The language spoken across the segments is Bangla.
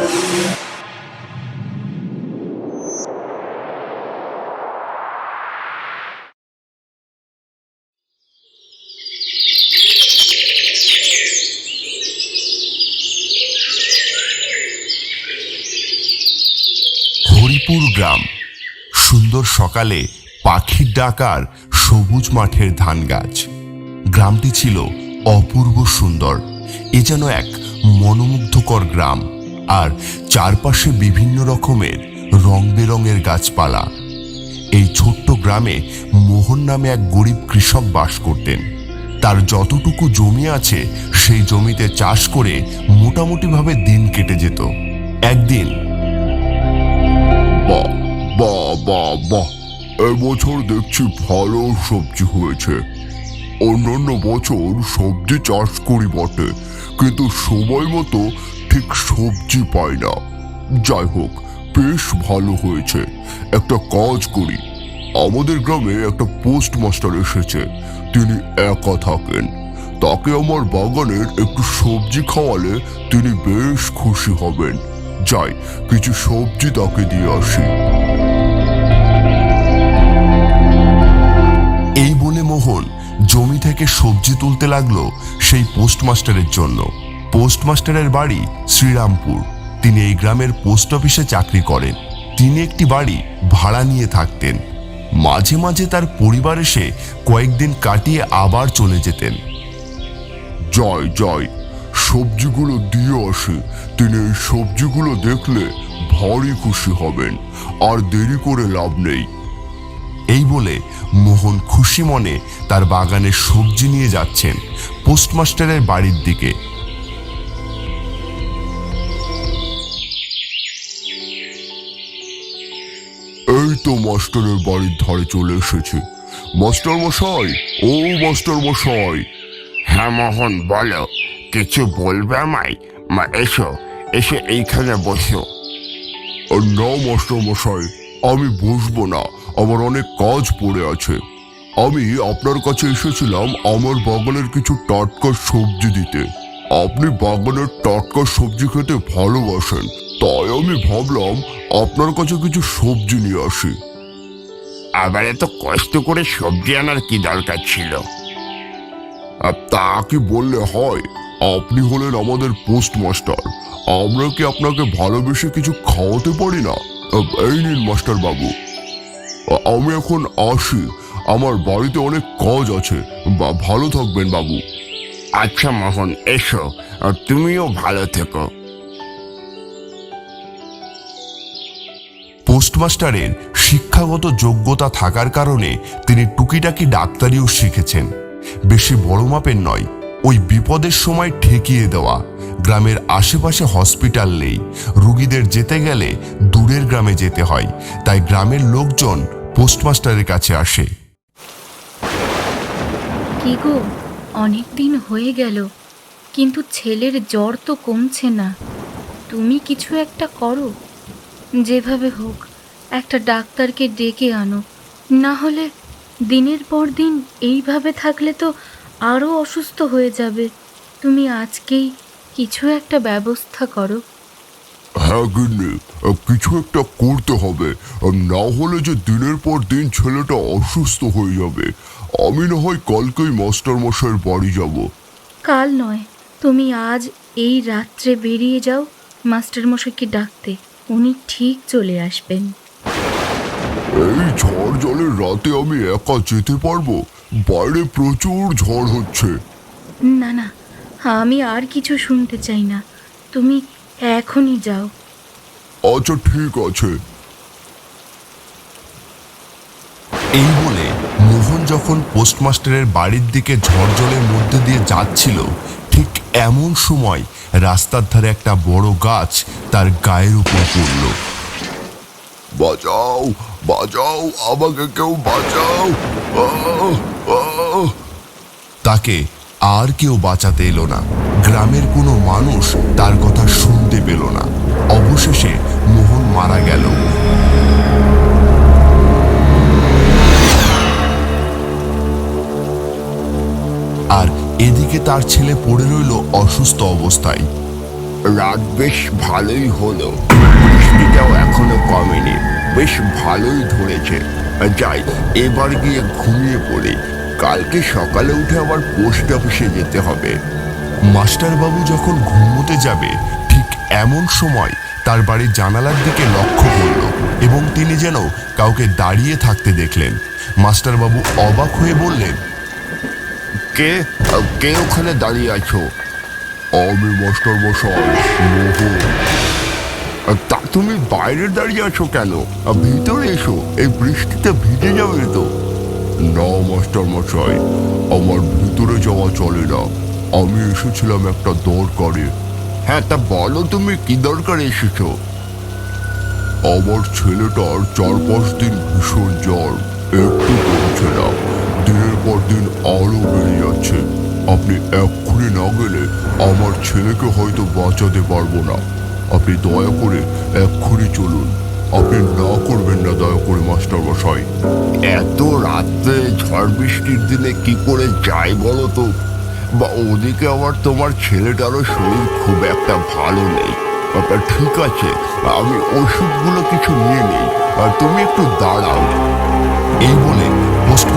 হরিপুর গ্রাম। সুন্দর সকালে পাখির ডাকার সবুজ মাঠের ধান গাছ। গ্রামটি ছিল অপূর্ব সুন্দর। এ যেন এক মনোমুগ্ধকর গ্রাম। আর চারপাশে বিভিন্ন রকমের রং বেরঙের গাছপালা। এই ছোট্ট গ্রামে মোহন নামে এক গরিব কৃষক বাস করতেন। তার যতটুকু জমি আছে, সেই জমিতে চাষ করে মোটামুটিভাবে দিন কেটে যেত। একদিন এবছর দেখছি ভালো সবজি হয়েছে। অন্যান্য বছর সবজি চাষ করি বটে, কিন্তু সময় মতো ঠিক সবজি পাই না। যাই হোক, বেশ ভালো হয়েছে। একটা কাজ করি। আমাদের গ্রামে একটা পোস্ট মাস্টার এসেছে। তিনি একা থাকেন। তাকে আমার বাগানের একটু সবজি খাওয়ালে তিনি বেশ খুশি হবেন। যাই, কিছু সবজি তাকে দিয়ে আসি। এই বলে মোহন জমি থেকে সবজি তুলতে লাগল সেই পোস্টমাস্টারের জন্য। পোস্টমাস্টারের বাড়ি শ্রীরামপুর। তিনি এই গ্রামের পোস্ট অফিসে চাকরি করেন। তিনি একটি বাড়ি ভাড়া নিয়ে থাকতেন। মাঝে মাঝে তার পরিবার এসে কয়েকদিন কাটিয়ে আবার চলে যেতেন। জয় জয়। সবজিগুলো দিয়ে আসে। তিনি এই সবজিগুলো দেখলে ভারী খুশি হবেন। আর দেরি করে লাভ নেই। এই বলে মোহন খুশি মনে তার বাগানের সবজি নিয়ে যাচ্ছেন পোস্টমাস্টারের বাড়ির দিকে। তো মাস্টারের বাড়ির ধারে চলে এসেছে। মাস্টার মশাই ও মাস্টার মশাই। হ্যাঁ মোহন বলো কিছু বলবে আমায়? মা এসো এসে এইখানে বসো। না মাস্টার মশাই আমি বসবো না আমার অনেক কাজ পড়ে আছে। আমি আপনার কাছে এসেছিলাম আমার বাগানের কিছু টাটকা সবজি দিতে। আপনি বাগানের টাটকা সবজি খেতে ভালোবাসেন তাই আমি ভাবলাম আপনার কাছে কিছু সবজি নিয়ে আসি। আবার এত কষ্ট করে সবজি আনার কি দরকার ছিল? আর তা কি বললে হয়? আপনি হলেন আমাদের পোস্ট মাস্টার আমরা কি আপনাকে ভালোবেসে কিছু খাওয়াতে পারি না? এই নিন মাস্টার বাবু। আমি এখন আসি। আমার বাড়িতে অনেক কাজ আছে। বা ভালো থাকবেন বাবু। আচ্ছা মোহন এসো। আর তুমিও ভালো থেকো। পোস্টমাস্টারের শিক্ষাগত যোগ্যতা থাকার কারণে তিনি টুকিটাকি ডাক্তারিও শিখেছেন। বেশি বড় মাপের নয়, ওই বিপদের সময় ঠেকিয়ে দেওয়া। গ্রামের আশেপাশে হসপিটাল নেই, রুগীদের যেতে গেলে দূরের গ্রামে যেতে হয়, তাই গ্রামের লোকজন পোস্টমাস্টারের কাছে আসে। কি গো অনেক দিন হয়ে গেল, কিন্তু ছেলের জ্বর তো কমছে না। তুমি কিছু একটা করো। যেভাবে হোক একটা ডাক্তারকে ডেকে আনো। না হলে দিনের পর দিন এইভাবে থাকলে তো আরও অসুস্থ হয়ে যাবে। তুমি আজকেই কিছু একটা ব্যবস্থা করো। হ্যাঁ গিন্নি কিছু একটা করতে হবে। আর না হলে যে দিনের পর দিন ছেলেটা অসুস্থ হয়ে যাবে। আমি না হয় কালকেই মাস্টার মশাইয়ের বাড়ি যাব। কাল নয় তুমি আজ এই রাত্রে বেরিয়ে যাও মাস্টারমশাইকে ডাকতে। উনি ঠিক চলে আসবেন। এই ঝড় জলের রাতে আমি একা যেতে পারব? বাইরে প্রচুর ঝড় হচ্ছে। না না আমি আর কিছু শুনতে চাই না। তুমি এখনই যাও। আচ্ছা ঠিক আছে। এই বলে মোহন যখন পোস্টমাস্টারের বাড়ির দিকে ঝড় জলের মধ্যে দিয়ে যাচ্ছিল এমন সময় রাস্তার ধারে একটা বড় গাছ তার গায়ের উপর পড়ল। বাঁচাও বাঁচাও আমাকে কেউ বাঁচাও। তাকে আর কেউ বাঁচাতে এলো না। গ্রামের কোনো মানুষ তার কথা শুনতে পেল না। অবশেষে মোহন মারা গেল। আর এদিকে তার ছেলে পড়ে রইল অসুস্থ অবস্থায়। রাত বেশ ভালোই হলো। বৃষ্টিটাও এখনও কমেনি। বেশ ভালোই ধরেছে। যাই এবার গিয়ে ঘুমিয়ে পড়ি। কালকে সকালে উঠে আবার পোস্ট অফিসে যেতে হবে। মাস্টারবাবু যখন ঘুমোতে যাবে ঠিক এমন সময় তার বাড়ির জানালার দিকে লক্ষ্য করল এবং তিনি যেন কাউকে দাঁড়িয়ে থাকতে দেখলেন। মাস্টারবাবু অবাক হয়ে বললেন কে? কে ওখানে দাঁড়িয়ে আছো? আমি মাস্টার মশাই তা তুমি বাইরে দাঁড়িয়ে আছো কেন? ভিতরে এসো, এই বৃষ্টিতে ভিজে যাবে তো। না, মাস্টার মশাই, আমার ভিতরে যাওয়া চলে না। আমি এসেছিলাম একটা দরকারে। হ্যাঁ তা বলো তুমি, কি দরকার এসেছ? আমার ছেলেটার চার পাঁচ দিন ভীষণ জ্বর, একটু কমছে না। দিনের পর দিন আরও বেড়ে যাচ্ছে। আপনি এক্ষুনি না গেলে আমার ছেলেকে হয়তো বাঁচাতে পারব না। আপনি দয়া করে এক্ষুনি চলুন। আপনি না করবেন না দয়া করে মাস্টার মশাই এত রাত্রে ঝড় বৃষ্টির দিনে কি করে যাই বলো তো? বা ওদিকে আবার তোমার ছেলেটারও শরীর খুব একটা ভালো নেই। তা ঠিক আছে, আমি ওষুধগুলো কিছু নিয়ে নেই। আর তুমি একটু দাঁড়াও। এই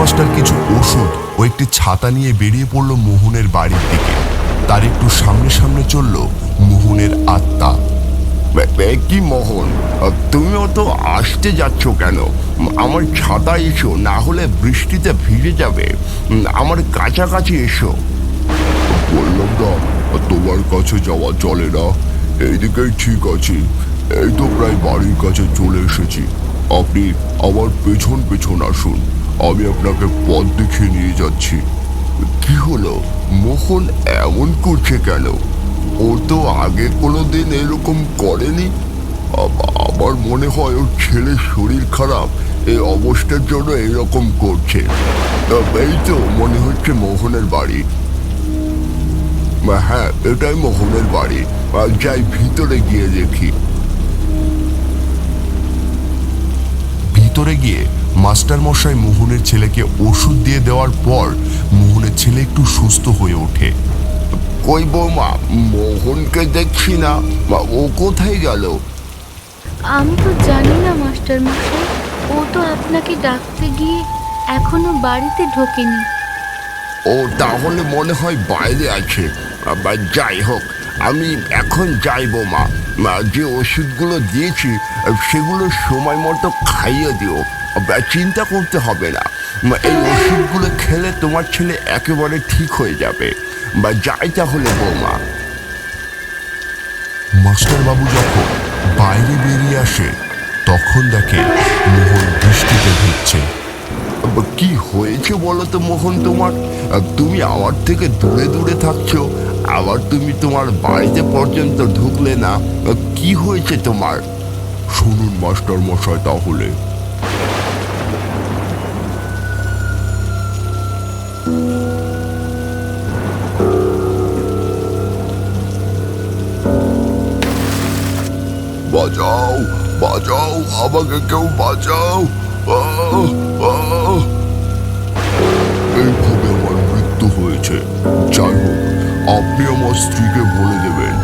বলে কিছু ওষুধ ও একটি ছাতা নিয়ে বেরিয়ে পড়ল মোহনের বাড়ির দিকে। তার একটু সামনে সামনে চলল মোহনের আত্মা। কি মোহন? তুমি অত আসতে যাচ্ছ কেন? আমার ছাতা এসো না হলে বৃষ্টিতে ভিজে যাবে। আমার কাছাকাছি এসো। বললাম না তোমার কাছে যাওয়া চলে না। এইদিকেই ঠিক আছে। এই তো প্রায় বাড়ির কাছে চলে এসেছি। আপনি আমার পেছন পেছন আসুন। আমি আপনাকে পথ দেখিয়ে নিয়ে যাচ্ছি। কি হলো? মোহন এমন করছে কেন? ও তো আগে কোনো দিন এরকম করেনি। আমার মনে হয় ওর ছেলের শরীর খারাপ। এই অবস্থার জন্য এরকম করছে। এই তো মনে হচ্ছে মোহনের বাড়ি। হ্যাঁ এটাই মোহনের বাড়ি। যাই, ভিতরে গিয়ে দেখি। ভিতরে গিয়ে মাস্টার মশাই মোহনের ছেলেকে ওষুধ দিয়ে দেওয়ার পর মোহনের ছেলে একটু সুস্থ হয়ে ওঠে। কই বৌমা মোহনকে দেখছি না। বা ও কোথায় গেল? আমি তো জানি না মাস্টার মশাই ও তো আপনাকে ডাকতে গিয়ে এখনও বাড়িতে ঢোকেনি। ও তাহলে মনে হয় বাইরে আছে। বা যাই হোক আমি এখন যাই মা মা, যে ওষুধগুলো দিয়েছি, সেগুলো সময় মতো খাইয়ে দিও। চিন্তা করতে হবে না। এই ওষুধগুলো খেলে তোমার ছেলে একেবারে ঠিক হয়ে যাবে। বা যাই তাহলে বৌমা। মাস্টারবাবু যখন বাইরে বেরিয়ে আসে, তখন দেখে মোহন বৃষ্টিতে ভিজছে। কি হয়েছে বলো তো মোহন তোমার? তুমি আমার থেকে দূরে দূরে থাকছো, আবার তুমি তোমার বাড়িতে পর্যন্ত ঢুকলে না কি হয়েছে তোমার? শুনুন মাস্টার মশাই তাহলে। বাজাও বাজাও, আমাকে কেউ বাজাও আহ। এইভাবে আমার মৃত্যু হয়েছে। যাই হোক, আপনি আমার স্ত্রীকে বলে দেবেন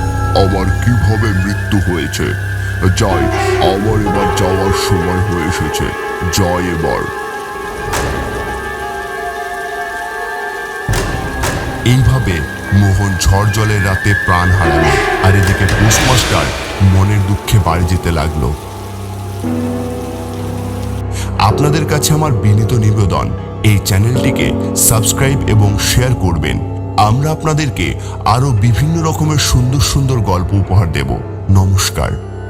আমার কীভাবে মৃত্যু হয়েছে। যাই, আমার এবার যাওয়ার সময় হয়ে এসেছে। যাই এবার। এইভাবে মোহন ঝড় জলের রাতে প্রাণ হারালো। আর এদিকে পোস্টমাস্টার মনের দুঃখে বাড়ি যেতে লাগল। আপনাদের কাছে আমার বিনীত নিবেদন এই চ্যানেলটিকে সাবস্ক্রাইব এবং শেয়ার করবেন। আমরা আপনাদেরকে আরও বিভিন্ন রকমের সুন্দর সুন্দর গল্প উপহার দেব। নমস্কার।